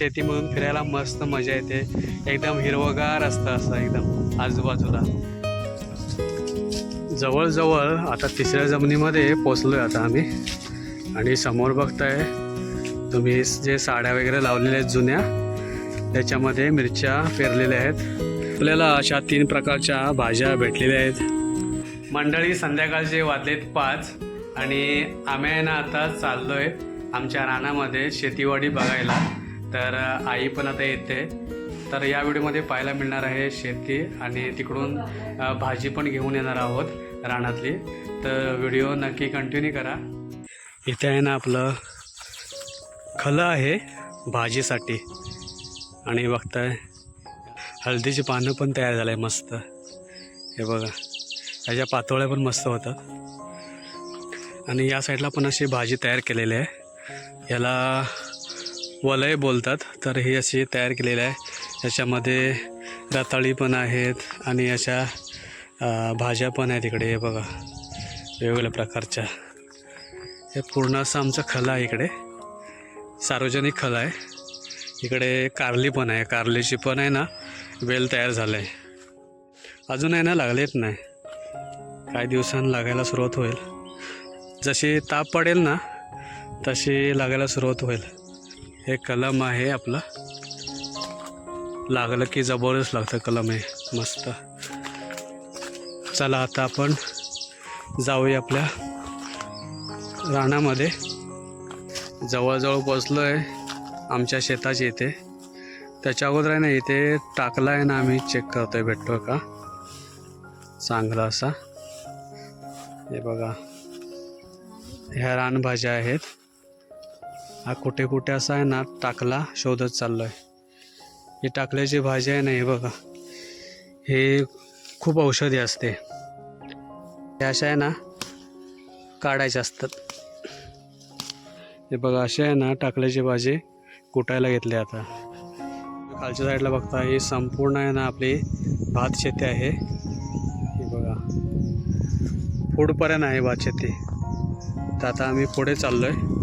शेतीमधून फिरायला मस्त मजा येते. एकदम हिरवगार असतं असं एकदम आजूबाजूला. जवळजवळ आता तिसऱ्या जमिनीमध्ये पोचलो आहे आता आम्ही. आणि समोर बघताय तुम्ही जे साड्या वगैरे लावलेल्या आहेत जुन्या त्याच्यामध्ये मिरच्या पेरलेल्या आहेत. आपल्याला अशा तीन प्रकारच्या भाज्या भेटलेल्या आहेत. मंडळी संध्याकाळचे वाजलेत पाच आणि आम्ही आहे ना आता चाललो आहे आमच्या रानामध्ये शेतीवाडी बघायला. तर आई पण आता येते. तर या व्हिडिओमध्ये पाहायला मिळणार आहे शेती आणि तिकडून भाजी पण घेऊन येणार आहोत रानातली. तर व्हिडिओ नक्की कंटिन्यू करा. इथे आहे ना आपलं खलं आहे भाजीसाठी. आणि बघताय हळदीची पानं पण तयार झालं आहे मस्त. हे बघा त्याच्या पातोळ्या पण मस्त होतात. आणि या साईडला पण अशी भाजी तयार केलेली आहे. याला वलय बोलतात तर ही अशी तयार केलेलं आहे. याच्यामध्ये रताळी पण आहेत आणि अशा भाज्या पण आहेत इकडे हे बघा वेगवेगळ्या प्रकारच्या. हे पूर्ण असं आमचं खला आहे इकडे. सार्वजनिक खलं आहे. इकडे कारली पण आहे. कारलीची पण आहे ना वेल तयार झालं आहे अजून आहे ना लागलेत नाही. काही दिवसांनी लागायला सुरुवात होईल. जशी ताप पडेल ना तशी लागायला सुरुवात होईल. हे कलम आहे आपलं. लागलं की जबरदस्त लागतं कलम हे. मस्त. चला आता आपण जाऊया आपल्या रानामध्ये. जवळजवळ पोचलो आहे आमच्या शेताची इथे. त्याच्या अगोदर आहे ना इथे टाकला आहे ना आम्ही. चेक करतो आहे भेटतो का? चांगला असा. हे बघा. ह्या रानभाज्या आहेत. हा कुठे कुठे असा आहे ना टाकला शोधत चाललो आहे ही टाकल्याची भाजी आहे ना हे बघा. हे खूप औषधी असते. हे अशा आहे ना काढायच्या असतात. हे बघा अशी आहे ना टाकल्याची भाजी कुटायला घेतली आता. खालच्या साईडला बघता ही संपूर्ण आहे ना आपली भात शेती आहे. हे बघा. पुढपर्यंत आहे भात शेती. तर आता आम्ही पुढे चाललो आहे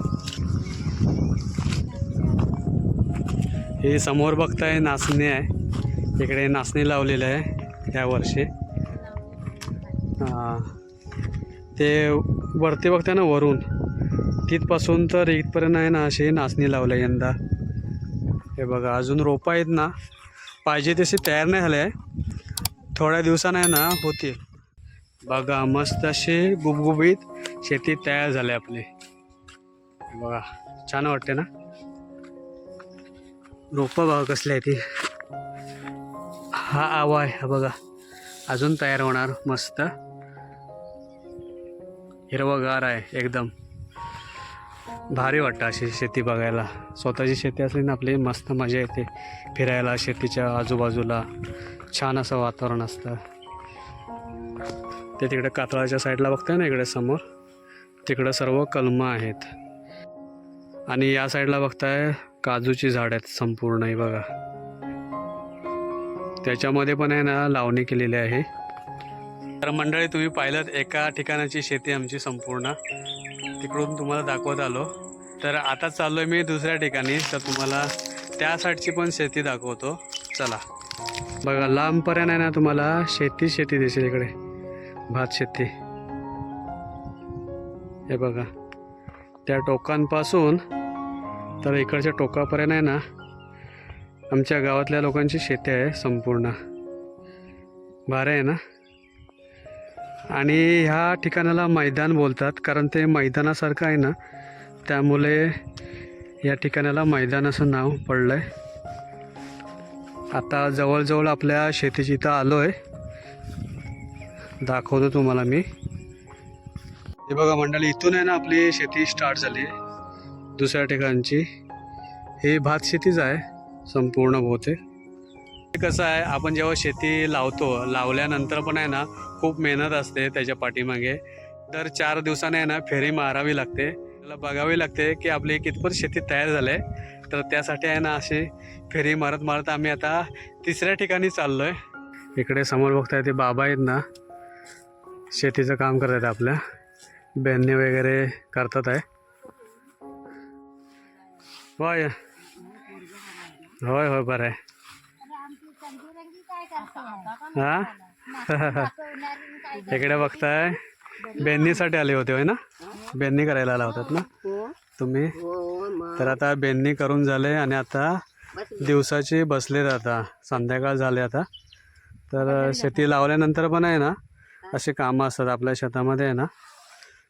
हे समोर बघताय नाचणी आहे. इकडे नाचणी लावलेलं आहे या वर्षी. हां. ते वरती बघताय ना वरून. तिथपासून तर इथपर्यंत आहे ना अशी नाचणी लावलं आहे यंदा. हे बघा अजून रोपं आहेत ना. पाहिजे तसे तयार नाही झाले. आहे थोड्या दिवसानं आहे ना होतील. बघा मस्त अशी गुबगुबीत शेती तयार झाली आपली. बघा छान वाटते ना? रोपं बघा कसली आहे ती. हा आवा आहे हा बघा. अजून तयार होणार मस्त. हिरवगार आहे एकदम. भारी वाटतं अशी शेती बघायला. स्वतःची शेती असली ना आपली मस्त मजा येते. फिरायला शेतीच्या आजूबाजूला. छान असं वातावरण असतं. ते तिकडे कातळाच्या साईडला बघताय ना इकडे समोर? तिकडं सर्व कलमं आहेत. आणि या साईडला बघताय काजूची झाड आहेत संपूर्ण आहे बघा. त्याच्यामध्ये पण आहे ना लावणी केलेली आहे. तर मंडळी तुम्ही पाहिलं एका ठिकाणाची शेती आमची संपूर्ण. तिकडून तुम्हाला दाखवत आलो. तर आता चाललो आहे मी दुसऱ्या ठिकाणी. तर तुम्हाला त्या साईडची पण शेती दाखवतो. चला. बघा लांबपर्यंत आहे ना तुम्हाला शेती शेती दिसेल इकडे. भात शेती. हे बघा. त्या टोकांपासून तर इकडच्या टोकापर्यंत आहे ना आमच्या गावातल्या लोकांची शेती आहे संपूर्ण. भारी आहे ना? आणि ह्या ठिकाणाला मैदान बोलतात कारण ते मैदानासारखं आहे ना त्यामुळे या ठिकाणाला मैदान असं नाव पडलं आहे आता जवळजवळ आपल्या शेतीची इथं आलो आहे दाखवतो तुम्हाला मी. हे बघा मंडळी इथून आहे ना आपली शेती स्टार्ट झाली. आहे दुसऱ्या ठिकाणची. ही भात शेतीच आहे संपूर्ण बहुतेक. कसं आहे आपण जेव्हा शेती लावतो लावल्यानंतर पण आहे ना खूप मेहनत असते त्याच्या पाठीमागे. दर चार दिवसाने आहे ना फेरी मारावी लागते. त्याला बघावी लागते की आपली कितपत शेती तयार झाली तर त्यासाठी आहे ना अशी फेरी मारत मारत आम्ही आता तिसऱ्या ठिकाणी चाललो आहे इकडे समोर बघताय ते बाबा आहेत ना शेतीचं काम करत आहेत आपल्या. बेंदे वगैरे करतात आहे. होय. होय होय बरं आहे. हा? इकडे बघताय. बेंदीसाठी आले होते होय ना? बेन्नी करायला आला होतात ना? तुम्ही? तर आता बेन्नी करून झाले आणि आता दिवसाची बसलेत आता. संध्याकाळ झाले आता. तर शेती लावल्यानंतर पण आहे ना असे कामं असतात. आपल्या शेतामध्ये आहे ना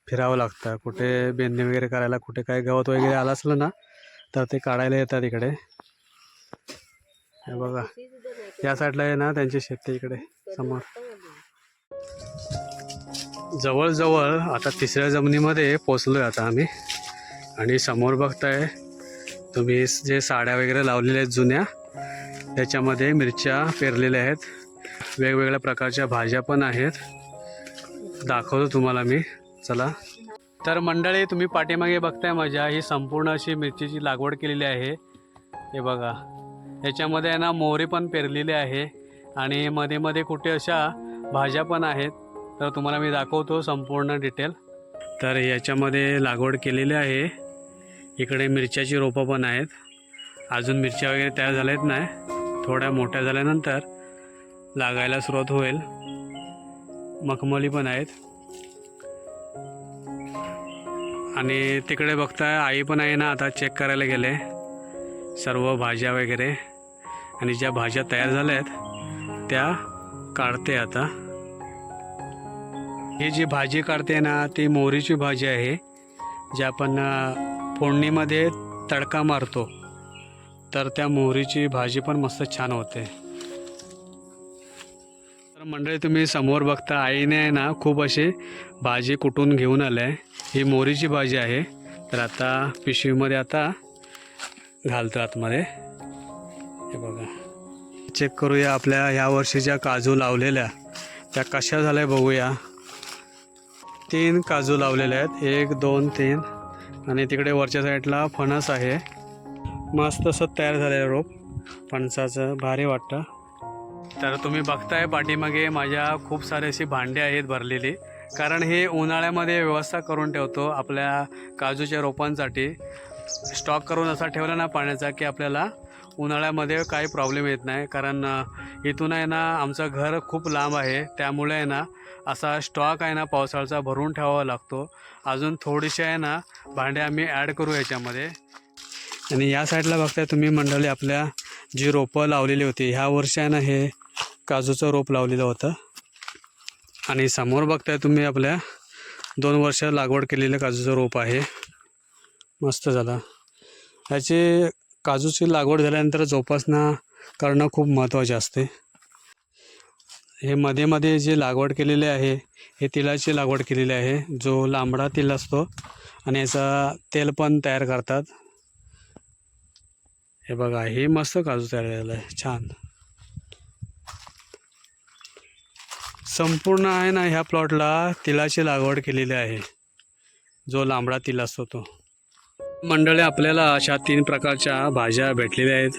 फिरावं लागतं. कुठे बेन्नी वगैरे करायला कुठे काय गवत वगैरे आलं असलं ना तर ते काढायला येतात इकडे. हे बघा. या साईडला आहे ना त्यांची शेती इकडे समोर. जवळजवळ आता तिसऱ्या जमिनीमध्ये पोचलोय आता आम्ही. आणि समोर बघताय तुम्ही जे साड्या वगैरे लावलेल्या आहेत जुन्या त्याच्यामध्ये मिरच्या पेरलेल्या आहेत. वेगवेगळ्या प्रकारच्या भाज्या पण आहेत. दाखवतो तुम्हाला मी. चला. तर मंडळी तुम्ही पाठीमागे बघताय माझ्या ही संपूर्ण अशी मिरचीची लागवड केलेली आहे. हे बघा. याच्यामध्ये आहे ना मोहरी पण पेरलेली आहे. आणि मध्ये मध्ये कुठे अशा भाज्या पण आहेत. तर तुम्हाला मी दाखवतो संपूर्ण डिटेल. तर याच्यामध्ये लागवड केलेली आहे. इकडे मिरच्याची रोपं पण आहेत. अजून मिरच्या वगैरे तयार झाल्यात नाही. थोड्या मोठ्या झाल्यानंतर लागायला सुरुवात होईल. मखमली पण आहेत. आणि तिकडे बघताय आई पण आहे ना आता चेक करायला गेले. सर्व भाज्या वगैरे. आणि ज्या भाज्या तयार झाल्या आहेत त्या काढते आता. ही जी भाजी काढते ना ती मोहरीची भाजी आहे जी आपण फोडणीमध्ये तडका मारतो. तर त्या मोहरीची भाजी पण मस्त छान होते. तर मंडळी तुम्ही समोर बघता आईने आहे ना खूप अशी भाजी कुटून घेऊन आलं आहे ही मोहरीची भाजी आहे. तर आता पिशवीमध्ये आता घालतो आतमध्ये. हे बघा. चेक करूया आपल्या ह्या वर्षीच्या काजू लावलेल्या त्या कशा झाल्या बघूया. तीन काजू लावलेल्या आहेत. एक दोन तीन. आणि तिकडे वरच्या साईडला फणस आहे. मस्त असं तयार झालेलं रोप. फणसाचं भारी वाटतं. तर तुम्ही बघताय पाठीमागे माझ्या खूप सारे अशी भांडे आहेत भरलेली. कारण हे उन्हाळ्यामध्ये व्यवस्था करून ठेवतो आपल्या काजूच्या रोपांसाठी. स्टॉक करून असा ठेवला ना पाण्याचा की आपल्याला उन्हाळ्यामध्ये काही प्रॉब्लेम येत नाही. कारण इथून आहे ना आमचं घर खूप लांब आहे. त्यामुळे आहे ना असा स्टॉक आहे ना पावसाळ्याचा भरून ठेवावा लागतो. अजून थोडीशी आहे ना भांडे आम्ही ॲड करू याच्यामध्ये. आणि या साईडला बघताय तुम्ही मंडळी आपल्या जी रोपं लावलेली होती ह्या वर्षी आहे ना हे काजूचं रोप लावलेलं होतं. आणि समोर बघताय तुम्ही आपल्या दोन वर्ष लागवड केलेलं काजूचं रोप आहे. मस्त झाला. ह्याची काजूची लागवड झाल्यानंतर जोपासना करणं खूप महत्त्वाचे असते. हे मध्ये मध्ये जे लागवड केलेली आहे हे तिळाची लागवड केलेली आहे जो लांबडा तिल असतो आणि याचा तेल पण तयार करतात. हे बघा हे मस्त काजू तयार झालेलं आहे छान. संपूर्ण आहे ना ह्या प्लॉटला तिलाची लागवड केलेली आहे. जो लांबडा तिल असतो तो. मंडळी आपल्याला अशा तीन प्रकारच्या भाज्या भेटलेल्या आहेत.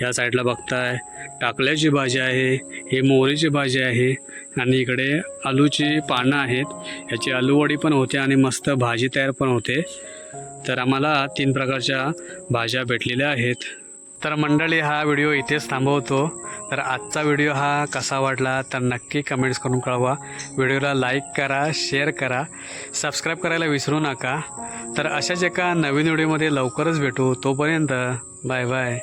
ह्या साईडला बघताय टाकल्याची भाजी आहे ही मोहरीची भाजी आहे आणि इकडे आलूची पानं आहेत. याची आलूवडी पण होते आणि मस्त भाजी तयार पण होते. तर आम्हाला तीन प्रकारच्या भाज्या भेटलेल्या आहेत. तर मंडळी हा व्हिडिओ इथेच थांबवतो. तर आजचा व्हिडिओ हा कसा वाटला तर नक्की कमेंट्स करून कळवा. व्हिडिओला लाईक करा शेअर करा. सबस्क्राईब करायला विसरू नका. तर अशाच एका नवीन व्हिडिओमध्ये लवकरच भेटू. तोपर्यंत बाय बाय